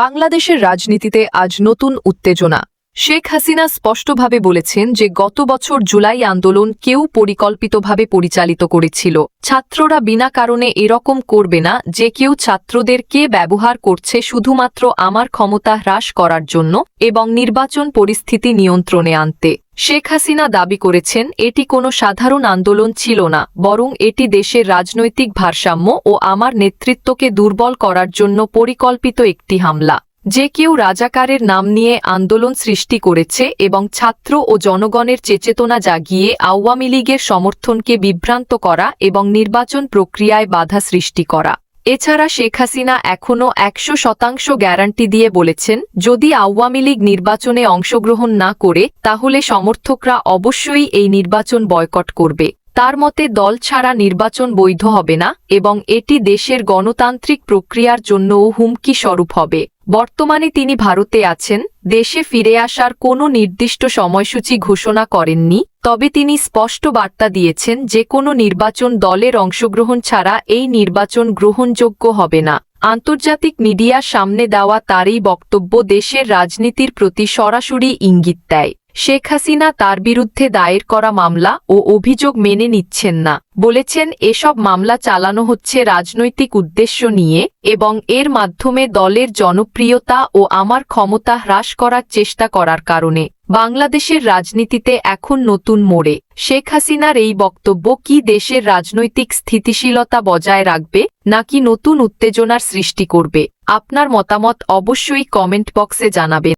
বাংলাদেশের রাজনীতিতে আজ নতুন উত্তেজনা। শেখ হাসিনা স্পষ্টভাবে বলেছেন যে গত বছর জুলাই আন্দোলন কেউ পরিকল্পিতভাবে পরিচালিত করেছিল। ছাত্ররা বিনা কারণে এরকম করবে না যে কেউ ছাত্রদের কে ব্যবহার করছে শুধুমাত্র আমার ক্ষমতা হ্রাস করার জন্য এবং নির্বাচন পরিস্থিতি নিয়ন্ত্রণে আনতে। শেখ হাসিনা দাবি করেছেন, এটি কোনো সাধারণ আন্দোলন ছিল না, বরং এটি দেশের রাজনৈতিক ভারসাম্য ও আমার নেতৃত্বকে দুর্বল করার জন্য পরিকল্পিত একটি হামলা। যে কেউ রাজাকারের নাম নিয়ে আন্দোলন সৃষ্টি করেছে এবং ছাত্র ও জনগণের চেচেতনা জাগিয়ে আওয়ামী লীগের সমর্থনকে বিভ্রান্ত করা এবং নির্বাচন প্রক্রিয়ায় বাধা সৃষ্টি করা। এছাড়া শেখ হাসিনা এখনও একশো শতাংশ গ্যারান্টি দিয়ে বলেছেন, যদি আওয়ামী লীগ নির্বাচনে অংশগ্রহণ না করে, তাহলে সমর্থকরা অবশ্যই এই নির্বাচন বয়কট করবে। তার মতে, দল ছাড়া নির্বাচন বৈধ হবে না এবং এটি দেশের গণতান্ত্রিক প্রক্রিয়ার জন্যও হুমকি স্বরূপ হবে। বর্তমানে তিনি ভারতে আছেন, দেশে ফিরে আসার কোনো নির্দিষ্ট সময়সূচি ঘোষণা করেননি, তবে তিনি স্পষ্ট বার্তা দিয়েছেন যে কোনো নির্বাচন দলের অংশগ্রহণ ছাড়া এই নির্বাচন গ্রহণযোগ্য হবে না। আন্তর্জাতিক মিডিয়া সামনে দেওয়া তার এই বক্তব্য দেশের রাজনীতির প্রতি সরাসরি ইঙ্গিত দেয়। শেখ হাসিনা তার বিরুদ্ধে দায়ের করা মামলা ও অভিযোগ মেনে নিচ্ছেন না। বলেছেন, এসব মামলা চালানো হচ্ছে রাজনৈতিক উদ্দেশ্য নিয়ে এবং এর মাধ্যমে দলের জনপ্রিয়তা ও আমার ক্ষমতা হ্রাস করার চেষ্টা করার কারণে। বাংলাদেশের রাজনীতিতে এখন নতুন মোড়ে। শেখ হাসিনার এই বক্তব্য কি দেশের রাজনৈতিক স্থিতিশীলতা বজায় রাখবে, নাকি নতুন উত্তেজনার সৃষ্টি করবে? আপনার মতামত অবশ্যই কমেন্ট বক্সে জানাবেন।